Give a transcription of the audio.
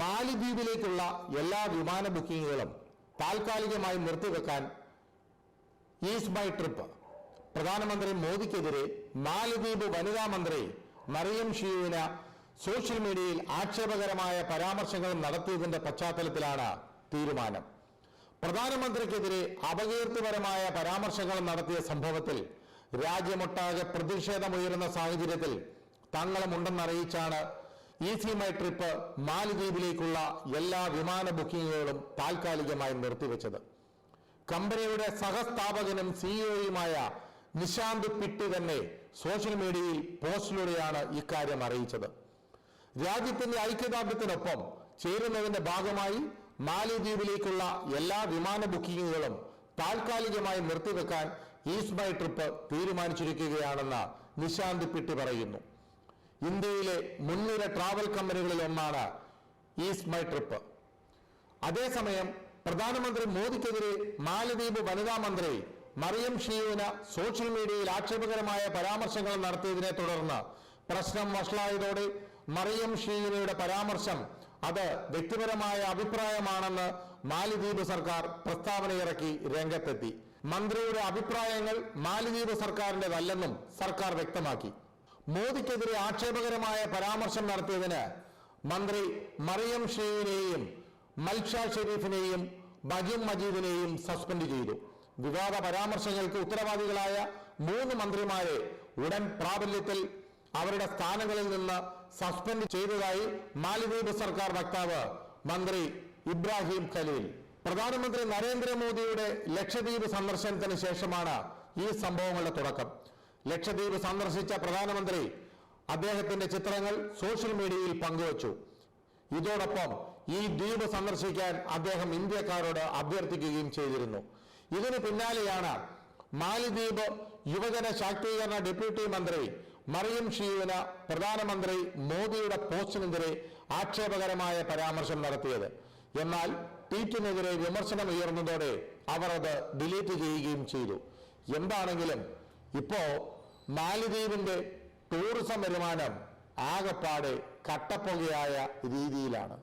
മാലിദ്വീപിലേക്കുള്ള എല്ലാ വിമാന ബുക്കിങ്ങുകളും താൽക്കാലികമായി നിർത്തിവെക്കാൻ ഈസ് മൈ ട്രിപ്പ് പ്രധാനമന്ത്രി മോദിക്കെതിരെ മാലിദ്വീപ് വനിതാ മന്ത്രി മറിയം ഷിയുവിന് സോഷ്യൽ മീഡിയയിൽ ആക്ഷേപകരമായ പരാമർശങ്ങൾ നടത്തിയതിന്റെ പശ്ചാത്തലത്തിലാണ് തീരുമാനം. പ്രധാനമന്ത്രിക്കെതിരെ അപകീർത്തിപരമായ പരാമർശങ്ങൾ നടത്തിയ സംഭവത്തിൽ രാജ്യമൊട്ടാകെ പ്രതിഷേധമുയരുന്ന സാഹചര്യത്തിൽ തങ്ങളുമുണ്ടെന്നറിയിച്ചാണ് ഈസി മൈ ട്രിപ്പ് മാലദ്വീപിലേക്കുള്ള എല്ലാ വിമാന ബുക്കിങ്ങുകളും താൽക്കാലികമായി നിർത്തിവെച്ചത്. കമ്പനിയുടെ സഹസ്ഥാപകനും സിഇഒയുമായ നിശാന്ത് പിട്ടി തന്നെ സോഷ്യൽ മീഡിയയിൽ പോസ്റ്റിലൂടെയാണ് ഇക്കാര്യം അറിയിച്ചത്. രാജ്യത്തിന്റെ ഐക്യദാർഢ്യത്തിനൊപ്പം ചേരുന്നതിന്റെ ഭാഗമായി മാലിദ്വീപിലേക്കുള്ള എല്ലാ വിമാന ബുക്കിങ്ങുകളും താൽക്കാലികമായി നിർത്തിവെക്കാൻ ഈസ്മൈ ട്രിപ്പ് തീരുമാനിച്ചിരിക്കുകയാണെന്ന് നിശാന്ത് പിട്ടി പറയുന്നു. ഇന്ത്യയിലെ മുൻനിര ട്രാവൽ കമ്പനികളിൽ ഒന്നാണ് ഈസ്മൈ ട്രിപ്പ് അതേസമയം പ്രധാനമന്ത്രി മോദിക്കെതിരെ മാലദ്വീപ് വനിതാ മന്ത്രി മറിയം ഷിയുവിന് സോഷ്യൽ മീഡിയയിൽ ആക്ഷേപകരമായ പരാമർശങ്ങൾ നടത്തിയതിനെ തുടർന്ന് പ്രശ്നം വഷളായതോടെ മറിയം ഷീയുനയുടെ പരാമർശം അത് വ്യക്തിപരമായ അഭിപ്രായമാണെന്ന് മാലിദ്വീപ് സർക്കാർ പ്രസ്താവനയിറക്കി രംഗത്തെത്തി. മന്ത്രിയുടെ അഭിപ്രായങ്ങൾ മാലിദ്വീപ് സർക്കാരിന്റെതല്ലെന്നും സർക്കാർ വ്യക്തമാക്കി. മോദിക്കെതിരെ ആക്ഷേപകരമായ പരാമർശം നടത്തിയതിന് മന്ത്രി മറിയം ഷെയ്നെയും മൽഷ ഷെരീഫിനെയും ബജീം മജീദിനെയും സസ്പെൻഡ് ചെയ്തു. വിവാദ പരാമർശങ്ങൾക്ക് ഉത്തരവാദികളായ മൂന്ന് മന്ത്രിമാരെ ഉടൻ പ്രാബല്യത്തിൽ അവരുടെ സ്ഥാനങ്ങളിൽ നിന്ന് സസ്പെൻഡ് ചെയ്തതായി മാലിദ്വീപ് സർക്കാർ വക്താവ് മന്ത്രി ഇബ്രാഹിം ഖലീൽ. പ്രധാനമന്ത്രി നരേന്ദ്രമോദിയുടെ ലക്ഷദ്വീപ് സന്ദർശനത്തിന് ശേഷമാണ് ഈ സംഭവങ്ങളുടെ തുടക്കം. ലക്ഷദ്വീപ് സന്ദർശിച്ച പ്രധാനമന്ത്രി അദ്ദേഹത്തിന്റെ ചിത്രങ്ങൾ സോഷ്യൽ മീഡിയയിൽ പങ്കുവച്ചു. ഇതോടൊപ്പം ഈ ദ്വീപ് സന്ദർശിക്കാൻ അദ്ദേഹം ഇന്ത്യക്കാരോട് അഭ്യർത്ഥിക്കുകയും ചെയ്തിരുന്നു. ഇതിനു പിന്നാലെയാണ് മാലിദ്വീപ് യുവജന ശാക്തീകരണ ഡെപ്യൂട്ടി മന്ത്രി മറിയം ഷീവിന് പ്രധാനമന്ത്രി മോദിയുടെ പോസ്റ്റിനെതിരെ ആക്ഷേപകരമായ പരാമർശം നടത്തിയത്. എന്നാൽ ട്വീറ്റിനെതിരെ വിമർശനം ഉയർന്നതോടെ അവർ അത് ഡിലീറ്റ് ചെയ്യുകയും ചെയ്തു. എന്താണെങ്കിലും ഇപ്പോ മാലിദ്വീപിന്റെ ടൂറിസം വരുമാനം ആകെപ്പാടെ കട്ടപ്പുകയായ രീതിയിലാണ്.